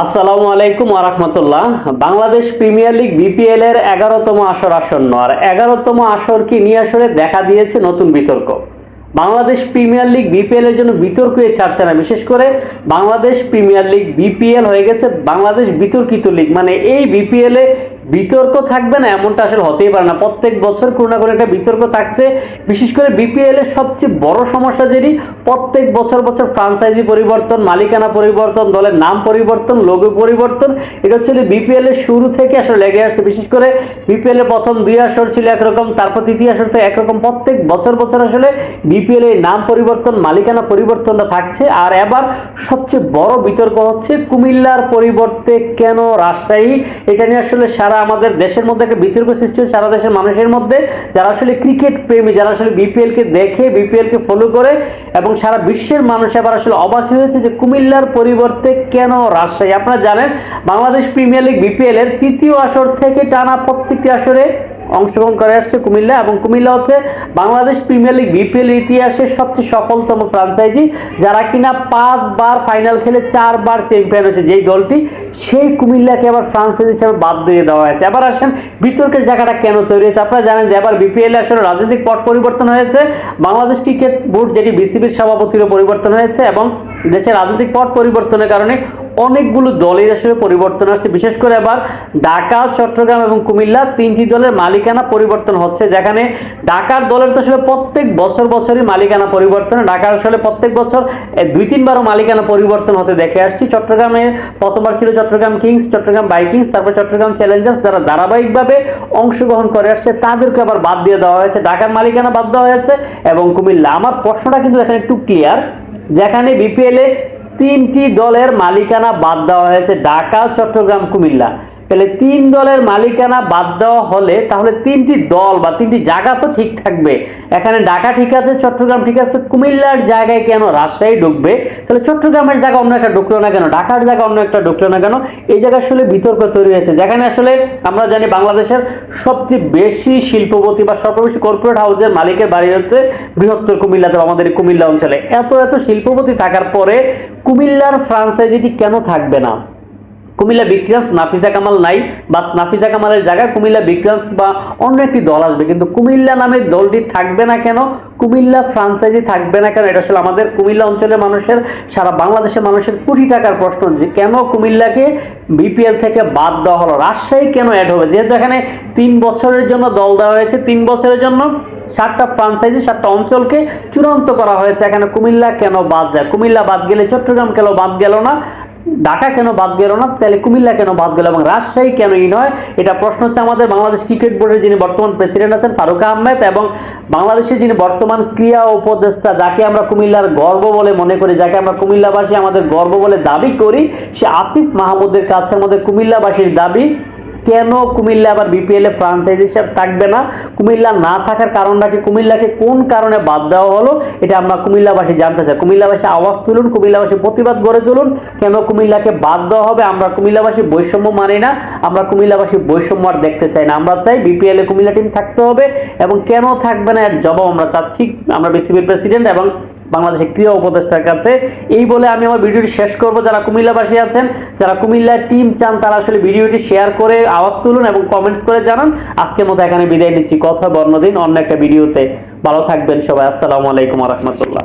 আসসালামু আলাইকুম আরহামতুল্লাহ বাংলাদেশ প্রিমিয়ার লিগ বিপিএল এর এগারোতম আসর আসন্ন। আর এগারোতম আসর কি নিয়ে আসলে দেখা দিয়েছে নতুন বিতর্ক? বাংলাদেশ প্রিমিয়ার লিগ বিপিএল এর জন্য বিতর্ক এই ছাড়ছে না, বিশেষ করে বাংলাদেশ প্রিমিয়ার লিগ বিপিএল হয়ে গেছে বাংলাদেশ বিতর্কিত লিগ। মানে এই বিপিএল এ বিতর্ক থাকবে না, এমনটা আসলে হতেই পারে না। প্রত্যেক বছর কোনো না কোনো একটা বিতর্ক থাকছে। বিশেষ করে বিপিএল এর সবচেয়ে বড় সমস্যা যেটি প্রত্যেক বছর বছর ফ্রাঞ্চাইজি পরিবর্তন, মালিকানা পরিবর্তন, দলের নাম পরিবর্তন লোগো পরিবর্তন। এটা হচ্ছে বিপিএল এর শুরু থেকে আসলে লেগে আসছে। বিশেষ করে বিপিএল এর প্রথম দুই আসর ছিল একরকম, তারপর তৃতীয় আসর তো একরকম। প্রত্যেক বছর বছর আসলে বিপিএল এর নাম পরিবর্তন, মালিকানা পরিবর্তনটা থাকছে। আর এবার সবচেয়ে বড় বিতর্ক হচ্ছে কুমিল্লার পরিবর্তে কেন রাজশাহী? এটা নিয়ে আসলে সারা আমাদের দেশের মধ্যে একটা বিতর্ক সৃষ্টি হচ্ছে, সারা দেশের মানুষের মধ্যে। যারা আসলে ক্রিকেট প্রেমী, যারা আসলে বিপিএল কে দেখে বিপিএল কে ফলো করে এবং সারা বিশ্বের মানুষ এবার আসলে অবাক হয়েছে যে কুমিল্লার পরিবর্তে কেন রাজশাহী? আপনারা জানেন, বাংলাদেশ প্রিমিয়ার লিগ বিপিএল এর তৃতীয় আসর থেকে টানা প্রত্যেকটি আসরে অংশগ্রহণ করে আসছে কুমিল্লা এবং কুমিল্লা হচ্ছে বাংলাদেশ প্রিমিয়ার লিগ, বিপিএল ইতিহাসের সবচেয়ে সফলতম ফ্রাঞ্চাইজি যারা কিনা পাঁচবার ফাইনাল খেলে চারবার চ্যাম্পিয়ন হয়েছে যেই দলটি, সেই কুমিল্লাকে আবার ফ্রাঞ্চাইজি হিসাবে বাদ দিয়ে দেওয়া হয়েছে। এবার আসেন বিতর্কের জায়গাটা কেন তৈরি হয়েছে? আপনারা জানেন যে এবার বিপিএল আসলে রাজনৈতিক পট পরিবর্তন হয়েছে। বাংলাদেশ ক্রিকেট বোর্ড, যেটি বিসিবির সভাপতিরও পরিবর্তন হয়েছে এবং দেশের রাজনৈতিক পট পরিবর্তনের কারণে অনেকগুলো দলের আসলে পরিবর্তন আসছে। বিশেষ করে আবার ঢাকা, চট্টগ্রাম এবং কুমিল্লা তিনটি দলের মালিকানা পরিবর্তন হচ্ছে। যেখানে ঢাকার দলের তো আসলে প্রত্যেক বছর বছরই মালিকানা পরিবর্তন। ঢাকার আসলে প্রত্যেক বছর দুই তিনবারও মালিকানা পরিবর্তন হতে দেখে আসছি। চট্টগ্রামে প্রথমবার ছিল চট্টগ্রাম কিংস, চট্টগ্রাম বাইকিংস তারপর চট্টগ্রাম চ্যালেঞ্জার্স যারা ধারাবাহিকভাবে অংশগ্রহণ করে আসছে, তাদেরকে আবার বাদ দিয়ে দেওয়া হয়েছে। ঢাকার মালিকানা বাদ দেওয়া হয়েছে এবং কুমিল্লা। আমার প্রশ্নটা কিন্তু এখানে একটু ক্লিয়ার যেখানে বিপিএলে তিনটি দলের মালিকানা বাদ দেওয়া হয়েছে ঢাকা চট্টগ্রাম কুমিল্লা। তাহলে তিন দলের মালিকানা বাদ দেওয়া হলে তাহলে তিনটি দল বা তিনটি জায়গা তো ঠিক থাকবে। এখানে ঢাকা ঠিক আছে, চট্টগ্রাম ঠিক আছে, কুমিল্লার জায়গায় কেন রাজশাহী ঢুকবে? তাহলে চট্টগ্রামের জায়গা অন্য একটা ঢুকলো না কেন? ঢাকার জায়গা অন্য একটা ঢুকলো না কেন? এই জায়গা আসলে বিতর্ক তৈরি হয়েছে। যেখানে আসলে আমরা জানি বাংলাদেশের সবচেয়ে বেশি শিল্পপতি বা সবচেয়ে বেশি কর্পোরেট হাউসের মালিকের বাড়ি হচ্ছে বৃহত্তর কুমিল্লাতে আমাদের কুমিল্লা অঞ্চলে। এত এত শিল্পপতি থাকার পরে কুমিল্লার ফ্রাঞ্চাইজিটি কেন থাকবে না? কুমিল্লা বিক্রান্স নাফিজা কামাল নাই, বা নাফিজা কামালের জায়গায় কুমিল্লা বিক্রান্স বা অন্য একটি দল আসবে। কিন্তু কুমিল্লা নামের দলটি থাকবে না কেন? কুমিল্লা ফ্রাঞ্চাইজি থাকবে না কেন? এটা আসলে আমাদের কুমিল্লা অঞ্চলের মানুষের, সারা বাংলাদেশের মানুষের কোটি টাকার প্রশ্ন যে কেন কুমিল্লাকে বিপিএল থেকে বাদ দেওয়া হলো? রাজশাহী কেন অ্যাড হবে? যেহেতু এখানে তিন বছরের জন্য দল দেওয়া হয়েছে, তিন বছরের জন্য সাতটা ফ্রাঞ্চাইজি সাতটা অঞ্চলকে চূড়ান্ত করা হয়েছে। এখানে কুমিল্লা কেন বাদ যায়? কুমিল্লা বাদ গেলে চট্টগ্রাম কেন বাদ গেল না? ঢাকা কেন বাদ গেল না? তাহলে কুমিল্লা কেন বাদ গেল এবং রাজশাহী কেন ই নয়? এটা প্রশ্ন হচ্ছে আমাদের বাংলাদেশ ক্রিকেট বোর্ডের যিনি বর্তমান প্রেসিডেন্ট আছেন ফারুক আহমেদ এবং বাংলাদেশের যিনি বর্তমান ক্রিয়া উপদেষ্টা, যাকে আমরা কুমিল্লার গর্ব বলে মনে করি, যাকে আমরা কুমিল্লাবাসী আমাদের গর্ব বলে দাবি করি, সে আসিফ মাহমুদের কাছে আমাদের কুমিল্লাবাসীর দাবি কেন কুমিল্লা আবার বিপিএল ফ্রাঞ্চাইজ হিসাব থাকবে না? কুমিল্লা না থাকার কারণটা কি? কুমিল্লাকে কোন কারণে বাদ দেওয়া হলো? এটা আমরা কুমিল্লাবাসী জানতে চাই। কুমিল্লাবাসী আওয়াজ তুলুন, কুমিল্লাবাসী প্রতিবাদ গড়ে তুলুন। কেন কুমিল্লাকে বাদ দেওয়া হবে? আমরা কুমিল্লাবাসী বৈষম্য মানি না। আমরা কুমিল্লাবাসী বৈষম্য আর দেখতে চাই না। আমরা চাই বিপিএল এ কুমিল্লা টিম থাকতে হবে এবং কেন থাকবে না এর জবাব আমরা চাচ্ছি। আমরা বিসিবির প্রেসিডেন্ট এবং বাংলাদেশের ক্রীড়া উপদেষ্টার কাছে। এই বলে আমি আমার ভিডিওটি শেষ করব। যারা কুমিল্লাবাসী আছেন, যারা কুমিল্লার টিম চান, তারা আসলে ভিডিওটি শেয়ার করে আওয়াজ তুলুন এবং কমেন্টস করে জানান। আজকের মতো এখানে বিদায় নিচ্ছি। কথা বর্ণদিন, অন্য একটা ভিডিওতে। ভালো থাকবেন সবাই। আসসালামু আলাইকুম রহমতুল্লাহ।